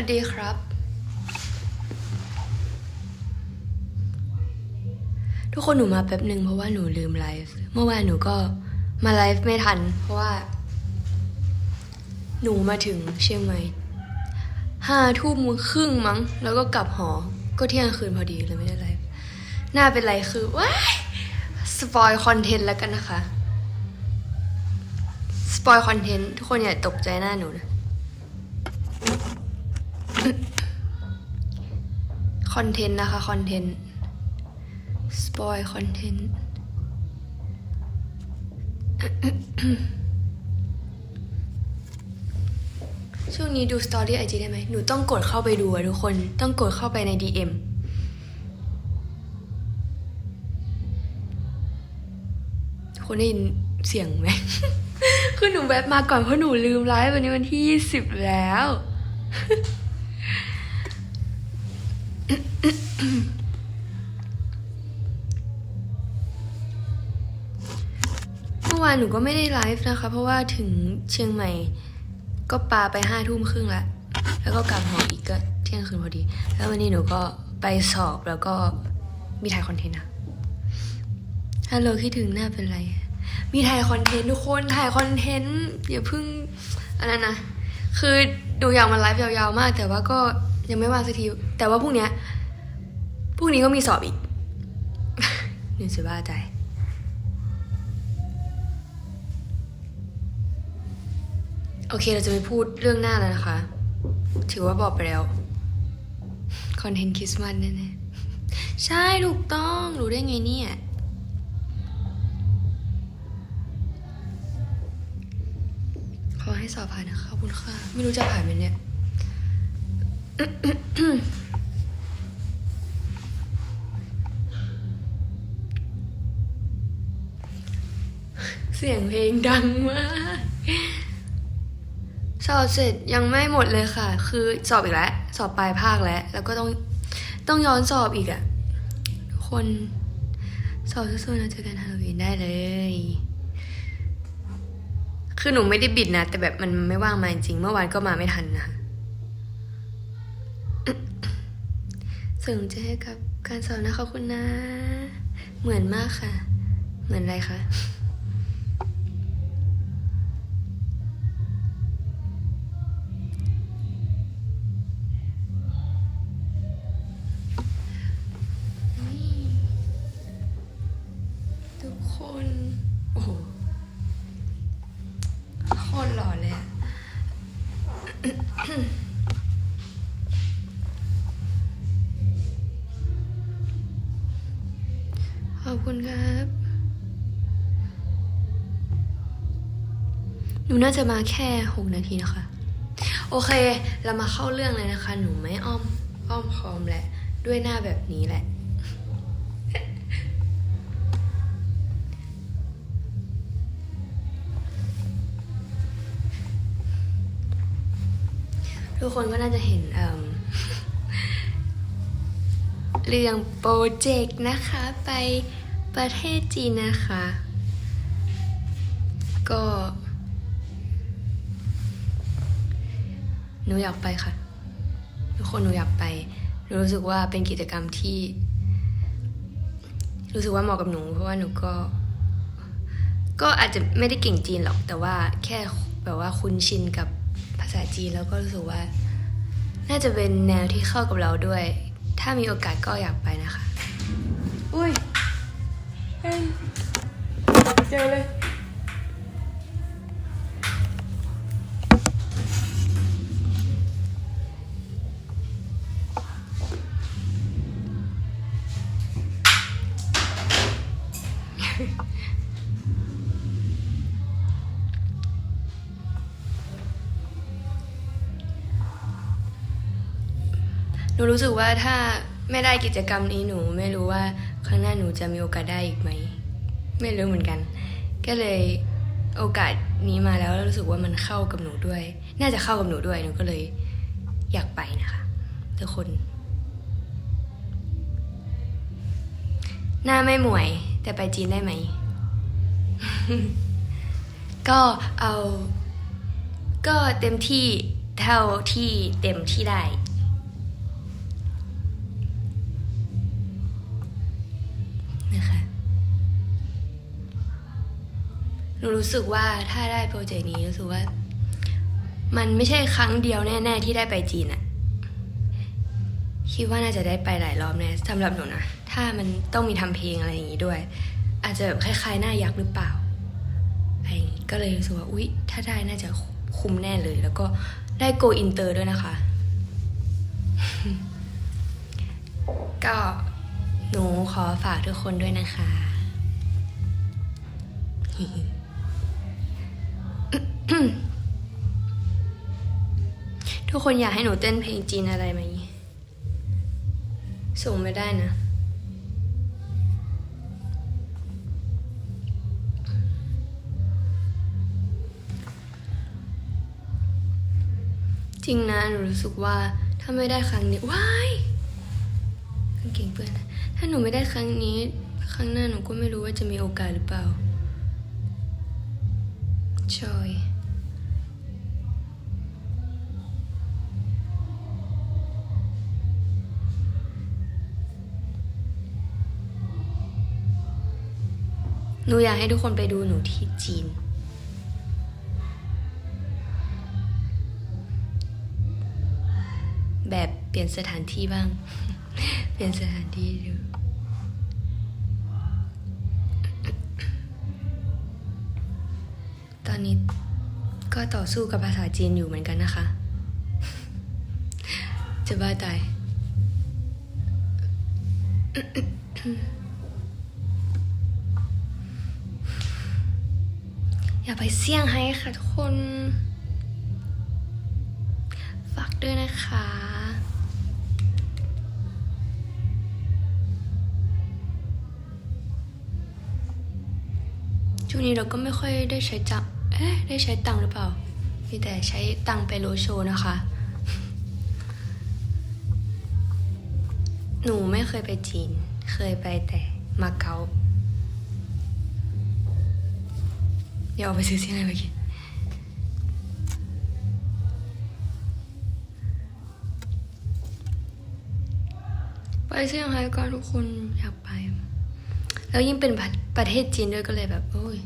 วัสดีครับ ทุกคนหนูมาแป๊บหนึ่งเพราะว่าหนูลืมไลฟ์เมื่อวานหนูก็มาไลฟ์ไม่ทัน เพราะว่า หนูมาถึงเชียงใหม่ห้าทุ่มครึ่งมั้ง แล้วก็กลับหอ ก็เที่ยงคืนพอดีเลยไม่ได้ไลฟ์หน้าเป็นไรคือว้ายสปอยคอนเทนต์แล้วกันนะคะ สปอยคอนเทนต์ทุกคนอย่าตกใจหน้าหนูนะ คอนเทนต์นะคะคอนเทนต์สปอยคอนเทนต์ช่วงนี้ดูสตอรี่ไอจีได้ไหม หนูต้องกดเข้าไปดูอะทุกคน ต้องกดเข้าไปใน DM คนได้ยินเสียงไหม คือหนูแวบมาก่อนเพราะหนูลืมไลฟ์วันนี้วันที่20แล้ว เมื่อวานหนูก็ไม่ได้ไลฟ์นะคะ เพราะว่าถึงเชียงใหม่ ก็ปาไปห้าทุ่มครึ่งละแล้วก็กลับหออีกก็เที่ยงคืนพอดี แล้ววันนี้หนูก็ไปสอบแล้วก็มีถ่ายคอนเทนต์อะฮัลโหลคิดถึงหน้าเป็นไร มีถ่ายคอนเทนต์ทุกคนถ่ายคอนเทนต์อย่าเพิ่งอันนั้นนะคือ หนูอยากมาไลฟ์ยาวๆมาก แต่ว่าก็ยังไม่ว่างสักที แต่ว่าพรุ่งเนี้ยพรุ่งนี้ก็มีสอบอีกหนูจะบ้าใจโอเคเราจะไม่พูดเรื่องหน้าแล้วนะคะ ถือว่าบอกไปแล้วคอนเทนต์คริสต์มาสแน่ๆใช่ถูกต้องรู้ได้ไงเนี่ย ให้สอบผ่านนะคะขอบคุณค่ะ ไม่รู้จะผ่านไหมเนี่ยเสียงเพลงดังมากสอบเสร็จยังไม่หมดเลยค่ะ คือสอบอีกแล้ว สอบปลายภาคแล้ว แล้วก็ต้องต้องย้อนสอบอีกอะทุกคนสอบสู้ๆนะเจอกันฮาโลวีนได้เลย คือหนูไม่ได้บิดนะ แต่แบบมันไม่ว่างมาจริงๆเมื่อวานก็มาไม่ทันนะส่งใจให้กับการสอบนะขอบคุณนะ เหมือนมากค่ะ เหมือนอะไรคะ โคตรหล่อเลยอะขอบคุณครับ หนูน่าจะมาแค่หกนาทีนะคะ โอเค เรามาเข้าเรื่องเลยนะคะ หนูไม่อ้อม อ้อมคอมแหละ ด้วยหน้าแบบนี้แหละ กคนก็น่าจะเห็นเเรื่องโปรเจกต์นะคะ ไปประเทศจีนนะคะ ก็ หนูอยากไปค่ะ ทุกคนหนูอยากไป หนูรู้สึกว่าเป็นกิจกรรมที่ รู้สึกว่าเหมาะกับหนู เพราะว่าหนูก็ ก็อาจจะไม่ได้เก่งจีนหรอก แต่ว่าแค่แบบว่าคุ้นชินกับภาษาจีนแล้วก็รู้สึกว่า น่าจะเป็นแนวที่เข้ากับเราด้วย ถ้ามีโอกาสก็อยากไปนะคะ อุ้ยเฮ้ยเจอเลย นูรู้สึกว่าถ้าไม่ได้กิจกรรมนี้หนู ไม่รู้ว่าครั้งหน้าหนูจะมีโอกาสได้อีกไหม ไม่รู้เหมือนกัน ก็เลยโอกาสนี้มาแล้วแล้วรู้สึกว่ามันเข้ากับหนูด้วย น่าจะเข้ากับหนูด้วยหนูก็เลยอยากไปนะคะทุกคน หน้าไม่หมวย แต่ไปจีนได้ไหม ก็เอา ก็เต็มที่เท่าที่เต็มที่ได้ นูรู้สึกว่าถ้าได้โปรเจกต์นี้รู้สึกว่า มันไม่ใช่ครั้งเดียวแน่ ๆ ที่ได้ไปจีนอะคิดว่าน่าจะได้ไปหลายรอบแน่สำหรับหนูนะ ถ้ามันต้องมีทำเพลงอะไรอย่างนี้ด้วย อาจจะแบบคล้ายๆหน้ายักษ์หรือเปล่าอะไรอย่างงี้ก็เลยรู้สึกว่าอุ๊ย ถ้าได้น่าจะคุ้มแน่เลย แล้วก็ได้โกอินเตอร์ด้วยนะคะ ก็หนูขอฝากทุกคนด้วยนะคะ ทุกคนอยากให้หนูเต้นเพลงจีนอะไรไหม ส่งไม่ได้นะ จริงนะหนูรู้สึกว่าถ้าไม่ได้ครั้งนี้ว้ายกางเกงเปื้อนถ้าหนูไม่ได้ครั้งนี้ ครั้งหน้าหนูก็ไม่รู้ว่าจะมีโอกาสหรือเปล่า หนูอยากให้ทุกคนไปดูหนูที่จีน แบบเปลี่ยนสถานที่บ้าง เปลี่ยนสถานที่ดูตอนนี้ก็ต่อสู้กับภาษาจีนอยู่เหมือนกันนะคะ จะบ้าตาย อย่าไปเสี่ยงให้ค่ะทุกคน ฝากด้วยนะคะช่วงนี้เราก็ไม่ค่อยได้ใช้จังเอ๊ะได้ใช้ตังหรือเปล่า มีแต่ใช้ตังไปโรโชนะคะ หนูไม่เคยไปจีน เคยไปแต่มาเก๊า เดี๋ยวเอาไปซื้อที่ไหนไปกินไปเซี่ยงไฮ้ก็ทุกคนอยากไป แล้วยิ่งเป็นประประเทศจีนด้วยก็เลยแบบ โอ้ย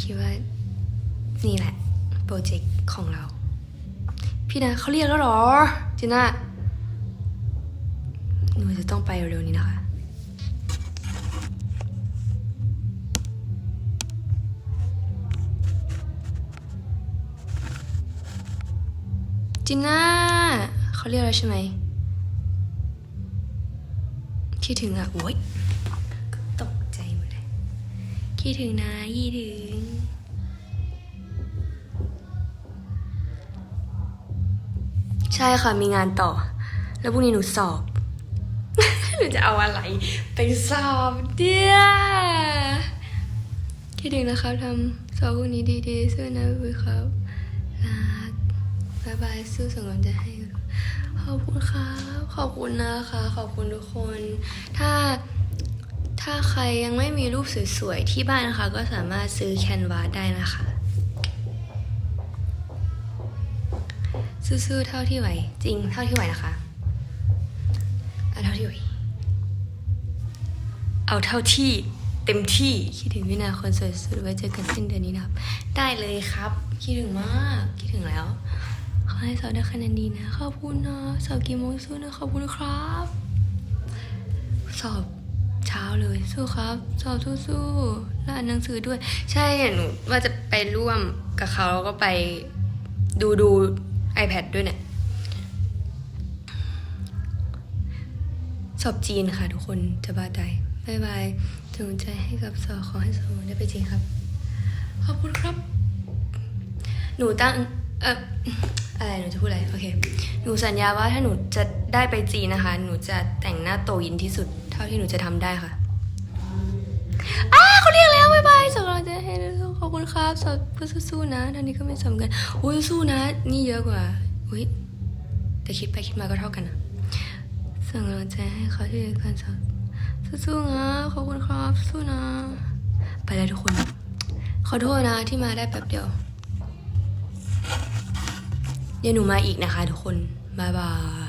คิดว่า นี่แหละ โปรเจกต์ของเรา พี่นะเขาเรียกแล้วหรอจีน่าหนูจะต้องไปเร็วๆนี้นะคะ จีน่าเขาเรียกแล้วใช่ไหมคิดถึงอะโว้ยตกใจหมดเลยคิดถึงนะยี่ถึง ใช่ค่ะมีงานต่อ แล้วพรุ่งนี้หนูสอบหนูจะเอาอะไรไปสอบเดียคิดถึงนะครับทำสอบพรุ่งนี้ดีๆสู้นะพี่ครับรัก บายบายสู้ส่งกำลังใจให้ขอบคุณครับขอบคุณนะคะ ขอบคุณทุกคน ถ้าถ้าใครยังไม่มีรูปสวยๆ ที่บ้านนะคะ ก็สามารถซื้อแคนวาสได้นะคะ สู้ๆเท่าที่ไหว จริงเท่าที่ไหวนะคะเอาเท่าที่ไหวเอาเท่าที่เต็มที่คิดถึงวินาคนสวยสุดไว้เจอกันสิ้นเดือนนี้นะครับ ได้เลยครับ คิดถึงมาก คิดถึงแล้ว ให้สอบได้คะแนนดีนะ ขอบคุณนะสอบกี่โมงสู้นะขอบคุณครับ สอบเช้าเลยสู้ครับ สอบสู้ๆแล้วอ่านหนังสือด้วย ใช่หนูว่าจะไปร่วมกับเขาแล้วก็ไปดูดู iPad ด้วยเนี่ย สอบจีนค่ะทุกคนจะบ้าใจบายบายจงใจให้กับสอบขอให้สอบได้ไปจริงครับ ขอบคุณครับ หนูตั้ง เอออะไรหนูจะพูดอะไรโอเคหนูสัญญาว่าถ้าหนูจะได้ไปจีนนะคะ หนูจะแต่งหน้าโตยินที่สุด เท่าที่หนูจะทำได้ค่ะอ้าเขาเรียกแล้วบายบายส่งกำลังใจให้ด้วยขอบคุณครับสอบเพื่อสู้ๆนะท่านนี้ก็ไม่สำคัญอุ้ยสู้นะ นี่เยอะกว่าอุ้ยแต่คิดไปคิดมาก็เท่ากันนะส่งกำลังใจให้เขาที่การสอบสู้ๆนะขอบคุณครับสู้นะ ไปแล้วทุกคน ขอโทษนะที่มาได้แป๊บเดียว เดี๋ยวหนูมาอีกนะคะทุกคน บ๊ายบาย